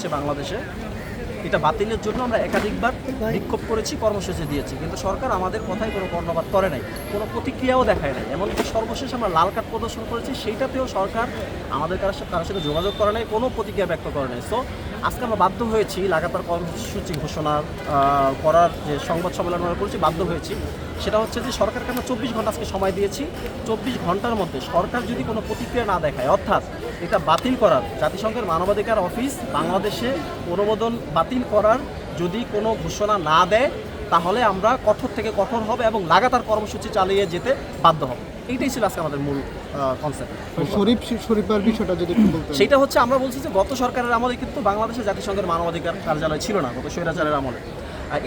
হয়েছে বাংলাদেশে। এটা বাতিলের জন্য আমরা একাধিকবার বিক্ষোভ করেছি, কর্মসূচি দিয়েছি। কিন্তু সরকার আমাদের কথায় কোনো কর্ণপাত করে নাই, কোনো প্রতিক্রিয়াও দেখায় নাই। এমনকি সর্বশেষ আমরা লাল কার্ড প্রদর্শন করেছি, সেইটাতেও সরকার আমাদের কারোর সাথে তার সাথে যোগাযোগ করে নাই, কোনো প্রতিক্রিয়া ব্যক্ত করে নাই। সো আজকে আমরা বাধ্য হয়েছি, লাগাতার কর্মসূচি ঘোষণা করার যে সংবাদ সম্মেলন আমরা করেছি, বাধ্য হয়েছি। সেটা হচ্ছে যে সরকারকে আমরা চব্বিশ ঘণ্টা আজকে সময় দিয়েছি। চব্বিশ ঘণ্টার মধ্যে সরকার যদি কোনো প্রতিক্রিয়া না দেখায়, অর্থাৎ এটা বাতিল করার, জাতিসংঘের মানবাধিকার অফিস বাংলাদেশে অনুমোদন বাতিল করার যদি কোনো ঘোষণা না দেয়, তাহলে আমরা কঠোর থেকে কঠোর হবে এবং লাগাতার কর্মসূচি চালিয়ে যেতে বাধ্য হবে। এইটাই ছিল আজকে আমাদের মূল কনসেপ্ট শরীফ শরীফার বিষয়টা যদি সেটা হচ্ছে আমরা বলছি যে গত সরকারের আমলে কিন্তু বাংলাদেশে জাতিসংঘের মানবাধিকার কার্যালয় ছিল না গত স্বৈরাচারের আমলে।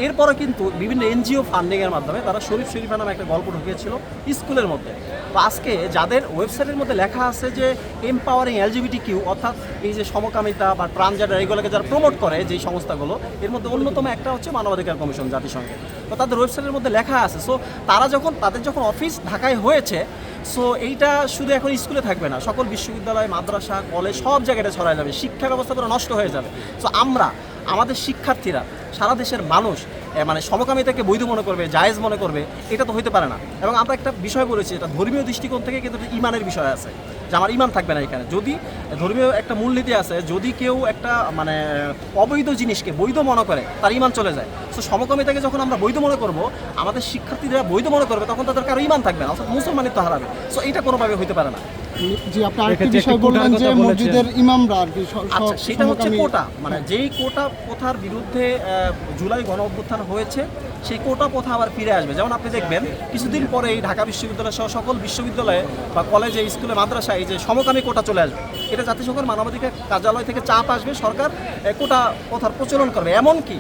এরপরে কিন্তু বিভিন্ন এনজিও ফান্ডিংয়ের মাধ্যমে তারা শরীফ শরীফা নামে একটা গল্প ঢুকিয়েছিল স্কুলের মধ্যে। তো আজকে যাদের ওয়েবসাইটের মধ্যে লেখা আছে যে এমপাওয়ারিং এলজিবিটি কিউ অর্থাৎ এই যে সমকামিতা বা ট্রান্সজেন্ডার এগুলোকে যারা প্রমোট করে যেই সংস্থাগুলো এর মধ্যে অন্যতম একটা হচ্ছে মানবাধিকার কমিশন জাতিসংঘের তো তাদের ওয়েবসাইটের মধ্যে লেখা আছে। সো তারা যখন তাদের যখন অফিস ঢাকায় হয়েছে সো এইটা শুধু এখন স্কুলে থাকবে না। সকল বিশ্ববিদ্যালয়, মাদ্রাসা কলেজ সব জায়গায় এটা ছড়ায় যাবে। শিক্ষা ব্যবস্থা পুরো নষ্ট হয়ে যাবে। সো আমরা, আমাদের শিক্ষার্থীরা, সারা দেশের মানুষ মানে সমকামিতাকে বৈধ মনে করবে, জায়েজ মনে করবে, এটা তো হইতে পারে না। এবং আমরা একটা বিষয় বলেছি, এটা ধর্মীয় দৃষ্টিকোণ থেকে কিন্তু ইমানের বিষয় আছে, যে আমার ইমান থাকবে না এখানে। যদি ধর্মীয় একটা মূলনীতি আছে, যদি কেউ একটা মানে অবৈধ জিনিসকে বৈধ মনে করে, তার ইমান চলে যায়। সো সমকামিতাকে যখন আমরা বৈধ মনে করব, আমাদের শিক্ষার্থীরা বৈধ মনে করবে, তখন তাদের কারও ইমান থাকবে না, অর্থাৎ মুসলমানিত্ব হারাবে। সো এটা কোনোভাবে হইতে পারে না। জি আপনি আরেকটি বিষয় বললেন যে মসজিদের ইমামরা আর কি আচ্ছা সেটা হচ্ছে কোটা। মানে যেই কোটা প্রথার বিরুদ্ধে আহ, জুলাই গণ অভ্যুত্থান হয়েছে সেই কোটা প্রথা আবার ফিরে আসবে। যেমন আপনি দেখবেন কিছুদিন পরে এই ঢাকা বিশ্ববিদ্যালয় সহ সকল বিশ্ববিদ্যালয়ে বা কলেজে স্কুলে মাদ্রাসায় এই যে সমকামী কোটা চলে আসবে। এটা জাতিসংঘের মানবাধিকার কার্যালয় থেকে চাপ আসবে সরকার কোটা প্রথার প্রচলন করবে। এমনকি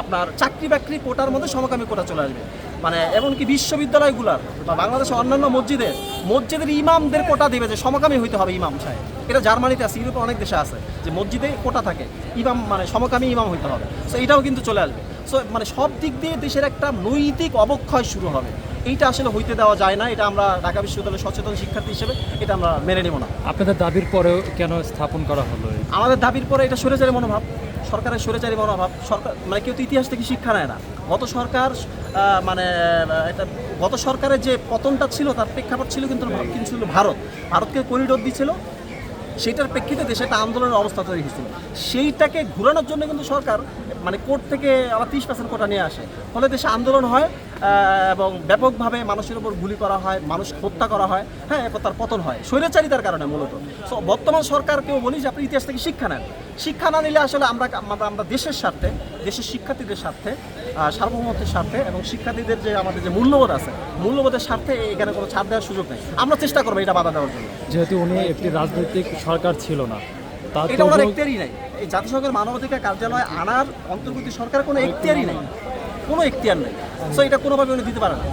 আপনার চাকরি বাকরি কোটার মধ্যে সমকামী কোটা চলে আসবে। মানে এমনকি বিশ্ববিদ্যালয়গুলোর বা বাংলাদেশের অন্যান্য মসজিদের মসজিদের ইমামদের কোটা দিবে যে সমকামী হইতে হবে ইমাম সাহেব। এটা জার্মানিতে আছে ইউরোপে অনেক দেশে আছে যে মসজিদে কোটা থাকে ইমাম মানে সমকামী ইমাম হইতে হবে। সো এটাও কিন্তু চলে আসবে। সো মানে সব দিক দিয়ে দেশের একটা নৈতিক অবক্ষয় শুরু হবে। এইটা আসলে হইতে দেওয়া যায় না এটা আমরা ঢাকা বিশ্ববিদ্যালয়ের সচেতন শিক্ষার্থী হিসেবে এটা আমরা মেনে নেব না। আপনাদের দাবির পরেও কেন স্থাপন করা হলো? আমাদের দাবির পরে এটা সরেচারি মনোভাব। সরকারের সরেচারি অভাব। সরকার মানে কেউ তো ইতিহাস থেকে শিক্ষা নেয় না। গত সরকার মানে এটা গত সরকারের যে পতনটা ছিল, তার প্রেক্ষাপট ছিল কিন্তু কিন্তু ছিল ভারত। ভারতকে করিডোর দিছিল সেইটার প্রেক্ষিতে দেশে একটা আন্দোলনের অবস্থা তৈরি হয়েছিল। সেইটাকে ঘুরানোর জন্য কিন্তু সরকার মানে কোর্ট থেকে আবার তিরিশ পার্সেন্ট কোটা নিয়ে আসে। ফলে দেশে আন্দোলন হয় এবং ব্যাপকভাবে মানুষের উপর গুলি করা হয়, মানুষ হত্যা করা হয় হ্যাঁ এরপর তার পতন হয়। স্বৈরাচারিতার কারণে মূলত। সো বর্তমান সরকারকেও বলি যে, আপনি ইতিহাস থেকে শিক্ষা নেন। শিক্ষা না নিলে আসলে আমরা আমরা দেশের স্বার্থে দেশের শিক্ষার্থীদের স্বার্থে সার্বভৌমত্বের স্বার্থে এবং শিক্ষার্থীদের যে আমাদের যে মূল্যবোধ আছে মূল্যবোধের স্বার্থে এখানে কোনো ছাড় দেওয়ার সুযোগ নেই। আমরা চেষ্টা করব এটা বাধা দেওয়ার জন্য। যেহেতু উনি একটি রাজনৈতিক সরকার ছিল না এটা ওনার নাই। এই জাতিসংঘের মানবাধিকার কার্যালয় আনার অন্তর্বর্তী সরকার কোনো এখতিয়ারই নাই। কোনো এখতিয়ার নেই। সো এটা কোনোভাবে উনি দিতে পারে না।